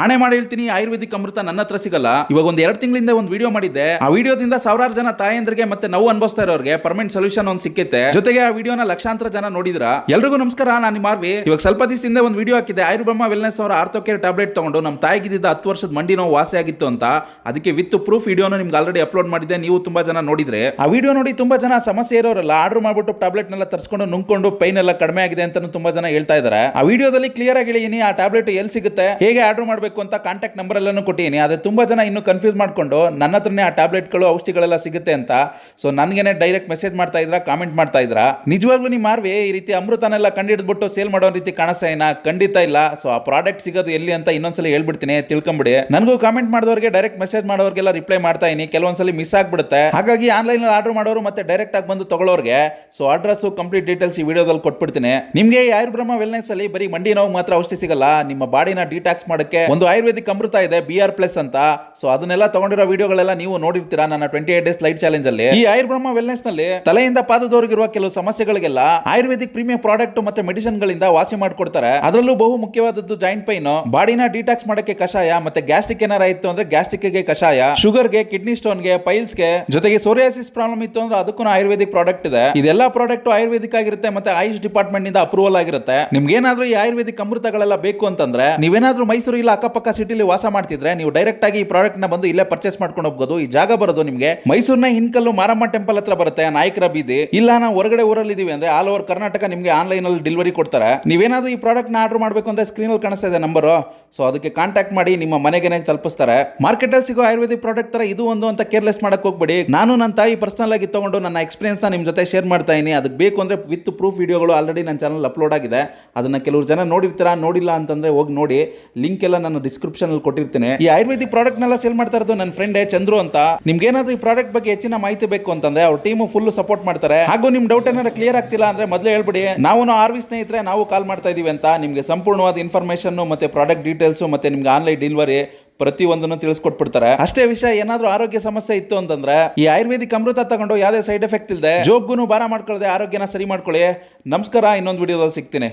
ಆಣೆ ಮಾಡಿ ಹೇಳ್ತೀನಿ, ಆಯುರ್ವೇದಿಕ್ ಅಮೃತ ನನ್ನ ಹತ್ರ ಸಿಗಲ್ಲ. ಇವಾಗ ಒಂದ್ ಎರಡು ತಿಂಗಳಿಂದ ಒಂದು ವಿಡಿಯೋ ಮಾಡಿದ್ದೆ. ಆ ವಿಡಿಯೋದಿಂದ ಸಾವಿರಾರು ಜನ ತಾಯಂದ್ರಿಗೆ ಮತ್ತೆ ನೋವು ಅನ್ಭವಿಸ್ತಾ ಇರೋರಿಗೆ ಪರ್ಮನೆಂಟ್ ಸೊಲ್ಯೂಷನ್ ಒಂದು ಸಿಕ್ಕೈತೆ. ಜೊತೆಗೆ ಆ ವಿಡಿಯೋನ ಲಕ್ಷಾಂತರ ಜನ ನೋಡಿದ್ರ. ಎಲ್ರಿಗೂ ನಮಸ್ಕಾರ, ನಾನು ನಿಮ್ಮ ಮಾರ್ವಿ ಇವಾಗ ಸ್ವಲ್ಪ ದಿವಸದಿಂದ ಒಂದು ವಿಡಿಯೋ ಹಾಕಿದೆ ಆಯುರ್ಬ್ರಹ್ಮ ವೆಲ್ನೆಸ್ ಅವರ ಆರ್ಥೋ ಕೇರ್ ಟ್ಯಾಬ್ಲೆಟ್ ತಗೊಂಡು ನಮ್ಮ ತಾಯಿಗಿದ್ದ ಹತ್ತು ವರ್ಷದ ಮಂಡಿ ನೋವು ವಾಸಿ ಆಗಿತ್ತು ಅಂತ. ಅದಕ್ಕೆ ವಿತ್ ಪ್ರೂಫ್ ವಿಡಿಯೋನ ನಿಮ್ಗೆ ಆಲ್ರೆಡಿ ಅಪ್ಲೋಡ್ ಮಾಡಿದೆ ನೀವು ತುಂಬಾ ಜನ ನೋಡಿದ್ರೆ. ಆ ವಿಡಿಯೋ ನೋಡಿ ತುಂಬಾ ಜನ ಸಮಸ್ಯೆ ಇರೋರಲ್ಲ ಆರ್ಡರ್ ಮಾಡ್ಬಿಟ್ಟು ಟ್ಯಾಬ್ಲೆಟ್ ನೆಲ್ಲ ತರಿಸ್ಕೊಂಡು ನುಂಗ್ಕೊಂಡು ಪೈನ್ ಎಲ್ಲ ಕಡಿಮೆ ಆಗಿದೆ ಅಂತ ತುಂಬಾ ಜನ ಹೇಳ್ತಾ ಇದ್ದಾರೆ ಆ ವಿಡಿಯೋದಲ್ಲಿ ಕ್ಲಿಯರ್ ಆಗಿ ಹೇಳಿದೀನಿ, ಆ ಟ್ಯಾಬ್ಲೆಟ್ ಎಲ್ಲಿ ಸಿಗುತ್ತೆ? ಹೇಗೆ ಆರ್ಡರ್ ಮಾಡಬೇಕು? ಅಂತ ಕಾಂಟ್ಯಾಕ್ಟ್ ನಂಬರ್ ಎಲ್ಲಾನು ಕೊಟ್ಟಿದ್ದೀನಿ. ಅದೇ ತುಂಬಾ ಜನ ಇನ್ನೂ ಕನ್ಫ್ಯೂಸ್ ಮಾಡ್ಕೊಂಡು ನನ್ನ ಹತ್ರನೇ ಆ ಟ್ಯಾಬ್ಲೆಟ್ಗಳು ಔಷಧಿಗಳೆಲ್ಲ ಸಿಗುತ್ತೆ ಅಂತ. ಸೊ ನನಗೇನೆ ಡೈರೆಕ್ಟ್ ಮೆಸೇಜ್ ಮಾಡ್ತಾ ಇದ್ರ ಕಾಮೆಂಟ್ ಮಾಡ್ತಾ ಇದ್ರ? ನಿಜವಾಗ್ಲೂ ನೀವು ಮಾರ್ವಿ, ಈ ರೀತಿ ಅಮೃತನೆಲ್ಲ ಕಂಡಿಡ್ಬಿಟ್ಟು ಸೇಲ್ ಮಾಡೋ ರೀತಿ ಕಾಣಿಸ್ತಾ ಖಂಡಿತ ಇಲ್ಲ. ಸೊ ಆ ಪ್ರಾಡಕ್ಟ್ ಸಿಗೋದು ಎಲ್ಲಿ ಅಂತ ಇನ್ನೊಂದ್ಸಲ ಹೇಳ್ಬಿಡ್ತೀನಿ, ತಿಳ್ಕೊಂಬಿಡಿ. ನನಗೂ ಕಾಮೆಂಟ್ ಮಾಡಿದವರಿಗೆ ಡೈರೆಕ್ಟ್ ಮೆಸೇಜ್ ಮಾಡೋರಿಗೆಲ್ಲ ರಿಪ್ಲೈ ಮಾಡ್ತಾ ಇದೀನಿ. ಕೆಲವೊಂದ್ಸಲಿ ಮಿಸ್ ಆಗ್ಬಿಡುತ್ತೆ. ಹಾಗಾಗಿ ಆನ್ಲೈನ್ ಆರ್ಡರ್ ಮಾಡೋರು ಮತ್ತೆ ಡೈರೆಕ್ಟ್ ಆಗಿ ಬಂದು ತಗೊಳ್ಳೋರಿಗೆ ಸೊ ಅಡ್ರೆಸ್ ಕಂಪ್ಲೀಟ್ ಡೀಟೇಲ್ಸ್ ಈ ವಿಡಿಯೋದಲ್ಲಿ ಕೊಟ್ಬಿಡ್ತೀನಿ. ನಿಮಗೆ ಯಾರು ಬ್ರಹ್ಮ ವೆಲ್ನೆಸ್ ಅಲ್ಲಿ ಬರೀ ಮಂಡಿ ನೋವು ಮಾತ್ರ ಔಷಧಿ ಸಿಗಲ್ಲ. ನಿಮ್ಮ ಬಾಡಿನ ಡಿಟಾಕ್ಸ್ ಮಾಡಕ್ಕೆ ಒಂದು ಆಯುರ್ವೇದಿಕ್ ಅಮೃತ ಇದೆ ಬಿ ಆರ್ ಪ್ಲಸ್ ಅಂತ. ಸೊ ಅದನ್ನೆಲ್ಲ ತಗೊಂಡಿರೋ ವಿಡಿಯೋಗಳೆಲ್ಲ ನೀವು ನೋಡಿರ್ತೀರಾ ನನ್ನ twenty eight days light challenge ಅಲ್ಲಿ. ಈ ಆಯುರ್ಬ್ರಹ್ಮ ವೆಲ್ನೆಸ್ನಲ್ಲಿ ತಲೆಯಿಂದ ಪಾದದವರಿಗಿರುವ ಕೆಲವು ಸಮಸ್ಯೆಗಳಿಗೆಲ್ಲ ಆಯುರ್ವೇದಿಕ್ ಪ್ರೀಮಿಯಂ ಪ್ರಾಡಕ್ಟ್ ಮತ್ತೆ ಮೆಡಿಸಿನ್ ಗಳಿಂದ ವಾಸಿ ಮಾಡ್ಕೊಡ್ತಾರೆ. ಅದರಲ್ಲೂ ಬಹು ಮುಖ್ಯವಾದದ್ದು ಜಾಯಿಂಟ್ ಪೈನ್ ಬಾಡಿನ ಡಿಟಾಕ್ಸ್ ಮಾಡಕ್ಕೆ ಕಷಾಯ ಮತ್ತೆ ಗ್ಯಾಸ್ಟ್ರಿಕ್ ಏನಾರ ಇತ್ತು ಅಂದ್ರೆ ಗ್ಯಾಸ್ಟ್ರಿಕ್ಗೆ ಕಷಾಯ ಶುಗರ್ಗೆ ಕಿಡ್ನಿ ಸ್ಟೋನ್ಗೆ ಪೈಲ್ಸ್ಗೆ, ಜೊತೆಗೆ ಸೋರಿಯಾಸಿಸ್ ಪ್ರಾಬ್ಲಮ್ ಇತ್ತು ಅಂದ್ರೆ ಅದಕ್ಕೂ ಆಯುರ್ವೇದಿಕ್ ಪ್ರಾಡಕ್ಟ್ ಇದೆ. ಇದೆಲ್ಲ ಪ್ರಾಡಕ್ಟ್ ಆಯುರ್ವೇದಿಕ್ ಆಗಿರುತ್ತೆ ಮತ್ತೆ ಆಯುಷ್ ಡಿಪಾರ್ಟ್ಮೆಂಟ್ನಿಂದ ಅಪ್ರೂವಲ್ ಆಗಿರುತ್ತೆ. ನಿಮ್ಗೆ ಏನಾದ್ರೂ ಈ ಆಯುರ್ವೇದಿಕ್ ಅಮೃತಗಳೆಲ್ಲ ಬೇಕು ಅಂತಂದ್ರೆ ನೀವೇನಾದ್ರೂ ಮೈಸೂರು ಇಲ್ಲ ಅಕ್ಕಪಕ್ಕ ಸಿಟಿಲಿ ವಾಸ ಮಾಡ್ತಿದ್ರೆ ನೀವು ಡೈರೆಕ್ಟ್ ಆಗಿ ಈ ಪ್ರಾಡಕ್ಟ್ನ ಬಂದು ಇಲ್ಲೇ ಪರ್ಚೇಸ್ ಮಾಡ್ಕೊಂಡು ಹೋಗ್ಬೋದು. ಈ ಜಾಗ ಬರೋದು ನಿಮಗೆ. ಮೈಸೂರಿನ ಹಿನ್ಕಲ್ಲು ಮಾರಮ್ಮ ಟೆಂಪಲ್ ಹತ್ರ ಬರುತ್ತೆ, ನಾಯಕರ ಬೀದಿ. ಇಲ್ಲ, ನಾವು ಹೊರಗಡೆ ಊರಲ್ಲಿ ಇದೀವಿ ಅಂದ್ರೆ ಆಲ್ ಓವರ್ ಕರ್ನಾಟಕ ನಿಮಗೆ ಆನ್ಲೈನ್ ಅಲ್ಲಿ ಡೆಲಿವರಿ ಕೊಡ್ತಾರೆ. ನೀವೇನಾದ್ರೂ ಈ ಪ್ರಾಡಕ್ಟ್ನ ಆರ್ಡರ್ ಮಾಡಬೇಕು ಅಂದ್ರೆ ಸ್ಕ್ರೀನ್ ಅಲ್ಲಿ ಕಾಣಿಸ್ತಾ ಇದೆ ನಂಬರ್ ಸೊ ಅದಕ್ಕೆ ಕಾಂಟ್ಯಾಕ್ಟ್ ಮಾಡಿ ನಿಮ್ಮ ಮನೆಗೆ ತಲುಪಿಸ್ತಾರೆ. ಮಾರ್ಕೆಟ್ ಅಲ್ಲಿ ಸಿಗೋ ಆಯುರ್ವೇದಿಕ್ ಪ್ರಾಡಕ್ಟ್ ತರ ಇದು ಒಂದು ಅಂತ ಕೇರ್ಲೆಸ್ ಮಾಡಕ್ ಹೋಗ್ಬೇಡಿ. ನಾನು ನನ್ನ ತಾಯಿ ಪರ್ಸನಲ್ ಆಗಿ ತಗೊಂಡು ನನ್ನ ಎಕ್ಸ್ಪೀರಿಯನ್ಸ್ನ ನಿಮ್ ಜೊತೆ ಶೇರ್ ಮಾಡ್ತಾ ಇದೀನಿ. ಅದಕ್ಕೆ ಬೇಕು ಅಂದ್ರೆ ವಿತ್ ಪ್ರೂಫ್ ವಿಡಿಯೋಗಳು ಆಲ್ರೆಡಿ ನನ್ನ ಚಾನಲ್ ಅಪ್ಲೋಡ್ ಆಗಿದೆ. ಅದನ್ನ ಕೆಲವರು ಜನ ನೋಡಿರ್ತೀರಾ, ನೋಡಿಲ್ಲ ಅಂತಂದ್ರೆ ಹೋಗಿ ನೋಡಿ. ಲಿಂಕ್ ಎಲ್ಲ ನಾನು ಡಿಸ್ಕ್ರಿಪ್ಷನ್ ಅಲ್ಲಿ ಕೊಟ್ಟಿರ್ತೇನೆ. ಈ ಆಯುರ್ವೇದಿಕ್ ಪ್ರಾಡಕ್ಟ್ ನೆಲ್ಲ ಸೇಲ್ ಮಾಡ್ತಾ ಇರೋದು ನನ್ನ ಫ್ರೆಂಡ್ ಚಂದ್ರು ಅಂತ. ನಿಮ್ಗೆ ಏನಾದ್ರು ಈ ಪ್ರಾಡಕ್ಟ್ ಬಗ್ಗೆ ಹೆಚ್ಚಿನ ಮಾಹಿತಿ ಬೇಕು ಅಂತಂದ್ರೆ ಅವ್ರ ಟೀಮ್ ಫುಲ್ ಸಪೋರ್ಟ್ ಮಾಡ್ತಾರೆ. ಹಾಗೂ ನಿಮ್ ಡೌಟ್ ಏನಾದ್ರು ಕ್ಲಿಯರ್ ಆಗ್ತಿಲ್ಲ ಅಂದ್ರೆ ಮೊದಲೇ ಹೇಳ್ಬಿಡಿ. ನಾವು ಆರ್ ವಿ ಸ್ನೇಹಿತರೆ, ನಾವು ಕಾಲ್ ಮಾಡ್ತಾ ಇದೀವಿ ಅಂತ ನಿಮ್ಗೆ ಸಂಪೂರ್ಣವಾದ ಇನ್ಫಾರ್ಮೇಶನ್ ಮತ್ತೆ ಪ್ರಾಡಕ್ಟ್ ಡೀಟೇಲ್ಸ್ ಮತ್ತೆ ನಿಮ್ಗೆ ಆನ್ಲೈನ್ ಡೆಲಿವರಿ ಪ್ರತಿಯೊಂದನ್ನು ತಿಳಿಸ್ಕೊಟ್ಬಿಡ್ತಾರೆ. ಅಷ್ಟೇ ವಿಷಯ, ಏನಾದ್ರೂ ಆರೋಗ್ಯ ಸಮಸ್ಯೆ ಇತ್ತು ಅಂತಂದ್ರೆ ಈ ಆಯುರ್ವೇದಿಕ್ ಅಮೃತ ತಗೊಂಡು ಯಾವುದೇ ಸೈಡ್ ಎಫೆಕ್ಟ್ ಇಲ್ಲದೆ ಜೋಬ್ಗೂ ಬಾರ ಮಾಡ್ಕೊಳ್ಳದೆ ಆರೋಗ್ಯನ ಸರಿ ಮಾಡ್ಕೊಳ್ಳಿ. ನಮಸ್ಕಾರ, ಇನ್ನೊಂದು ವಿಡಿಯೋದಲ್ಲಿ ಸಿಗ್ತೀನಿ.